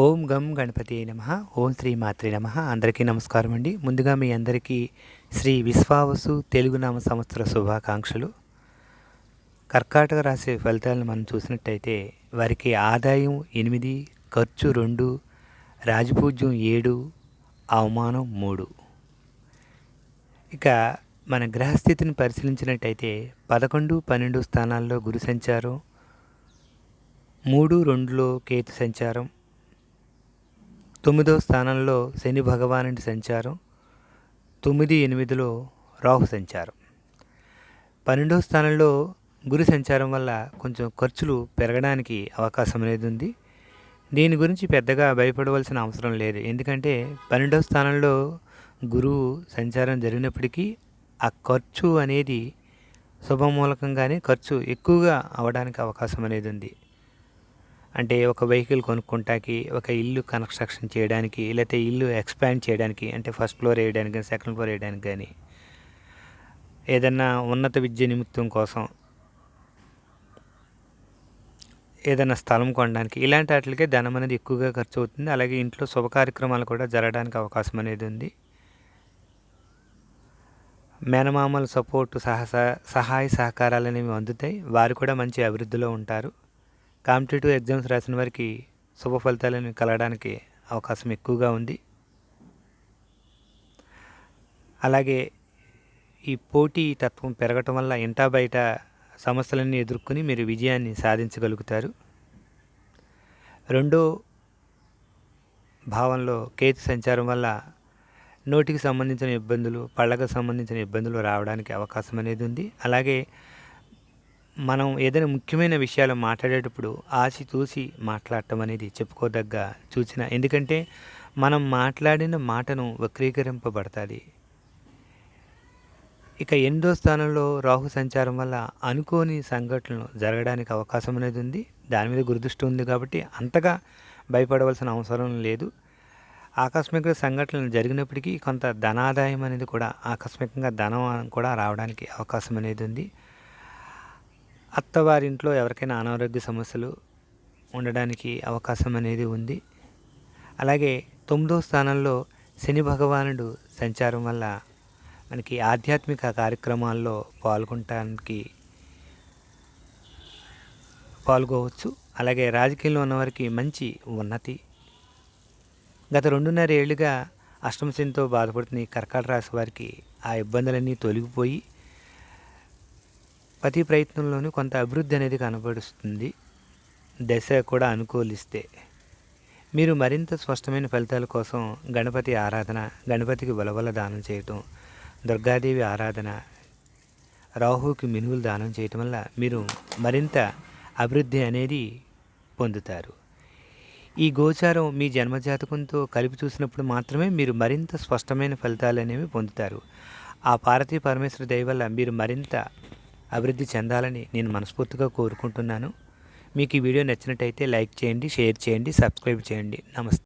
ఓం గం గణపతి నమ. ఓం శ్రీ మాత్రి నమ. అందరికీ నమస్కారం అండి. ముందుగా మీ అందరికీ శ్రీ విశ్వావసు తెలుగునామ సంవత్సర శుభాకాంక్షలు. కర్కాటక రాశి ఫలితాలను మనం చూసినట్టయితే వారికి ఆదాయం ఎనిమిది ఖర్చు రెండు రాజపూజ్యం ఏడు అవమానం మూడు. ఇక మన గ్రహస్థితిని పరిశీలించినట్టయితే పదకొండు పన్నెండు స్థానాల్లో గురు సంచారం మూడు రెండులో కేతు సంచారం తొమ్మిదవ స్థానంలో శని భగవానుడి సంచారం తొమ్మిది ఎనిమిదిలో రాహు సంచారం. పన్నెండవ స్థానంలో గురి సంచారం వల్ల కొంచెం ఖర్చులు పెరగడానికి అవకాశం అనేది ఉంది. దీని గురించి పెద్దగా భయపడవలసిన అవసరం లేదు. ఎందుకంటే పన్నెండవ స్థానంలో గురువు సంచారం జరిగినప్పటికీ ఆ ఖర్చు అనేది శుభమూలకంగానే ఖర్చు ఎక్కువగా అవడానికి అవకాశం అనేది ఉంది. అంటే ఒక వెహికల్ కొనుక్కుంటాకి ఒక ఇల్లు కన్స్ట్రక్షన్ చేయడానికి లేకపోతే ఇల్లు ఎక్స్పాండ్ చేయడానికి అంటే ఫస్ట్ ఫ్లోర్ వేయడానికి కానీ సెకండ్ ఫ్లోర్ వేయడానికి కానీ ఏదన్నా ఉన్నత విద్య నిమిత్తం కోసం ఏదైనా స్థలం కొనడానికి ఇలాంటి వాటికే ధనం అనేది ఎక్కువగా ఖర్చు అవుతుంది. అలాగే ఇంట్లో శుభ కార్యక్రమాలు కూడా జరగడానికి అవకాశం అనేది ఉంది. మేనమామల సపోర్టు సహస సహాయ సహకారాలు అనేవి అందుతాయి. వారు కూడా మంచి అభివృద్ధిలో ఉంటారు. కాంపిటేటివ్ ఎగ్జామ్స్ రాసిన వారికి శుభ ఫలితాలను కలగడానికి అవకాశం ఎక్కువగా ఉంది. అలాగే ఈ పోటీ తత్వం పెరగటం వల్ల ఇంటా బయట సమస్యలన్నీ ఎదుర్కొని మీరు విజయాన్ని సాధించగలుగుతారు. రెండో భావంలో కేతు సంచారం వల్ల నోటికి సంబంధించిన ఇబ్బందులు పళ్ళకు సంబంధించిన ఇబ్బందులు రావడానికి అవకాశం అనేది ఉంది. అలాగే మనం ఏదైనా ముఖ్యమైన విషయాలు మాట్లాడేటప్పుడు ఆచితూసి మాట్లాడటం అనేది చెప్పుకోదగ్గ సూచన. ఎందుకంటే మనం మాట్లాడిన మాటను వక్రీకరింపబడతాది. ఇక ఎనిమిదో స్థానంలో రాహు సంచారం వల్ల అనుకోని సంఘటనలు జరగడానికి అవకాశం అనేది ఉంది. దాని మీద గురుదృష్టి ఉంది కాబట్టి అంతగా భయపడవలసిన అవసరం లేదు. ఆకస్మిక సంఘటనలు జరిగినప్పటికీ కొంత ధనాదాయం అనేది కూడా ఆకస్మికంగా ధనం కూడా రావడానికి అవకాశం అనేది ఉంది. అత్తవారింట్లో ఎవరికైనా అనారోగ్య సమస్యలు ఉండడానికి అవకాశం అనేది ఉంది. అలాగే తొమ్మిదో స్థానంలో శని భగవానుడు సంచారం వల్ల మనకి ఆధ్యాత్మిక కార్యక్రమాల్లో పాల్గొనటానికి పాల్గొవచ్చు. అలాగే రాజకీయంలో ఉన్నవారికి మంచి ఉన్నతి. గత రెండున్నర ఏళ్ళుగా అష్టమశనితో బాధపడుతున్న కర్కాట రాశి వారికి ఆ ఇబ్బందులన్నీ తొలగిపోయి ప్రతి ప్రయత్నంలోనూ కొంత అభివృద్ధి అనేది కనబడుస్తుంది. దశ కూడా అనుకూలిస్తే. మీరు మరింత స్పష్టమైన ఫలితాల కోసం గణపతి ఆరాధన గణపతికి ఉలవల దానం చేయటం దుర్గాదేవి ఆరాధన రాహుకి మినువులు దానం చేయటం వల్ల మీరు మరింత అభివృద్ధి అనేది పొందుతారు. ఈ గోచారం మీ జన్మజాతకంతో కలిపి చూసినప్పుడు మాత్రమే మీరు మరింత స్పష్టమైన ఫలితాలు అనేవి పొందుతారు. ఆ పార్వతీ పరమేశ్వర దయ వల్ల మీరు మరింత అభివృద్ధి చెందాలని నేను మనస్ఫూర్తిగా కోరుకుంటున్నాను. మీకు ఈ వీడియో నచ్చినట్టయితే లైక్ చేయండి షేర్ చేయండి సబ్స్క్రైబ్ చేయండి. నమస్తే.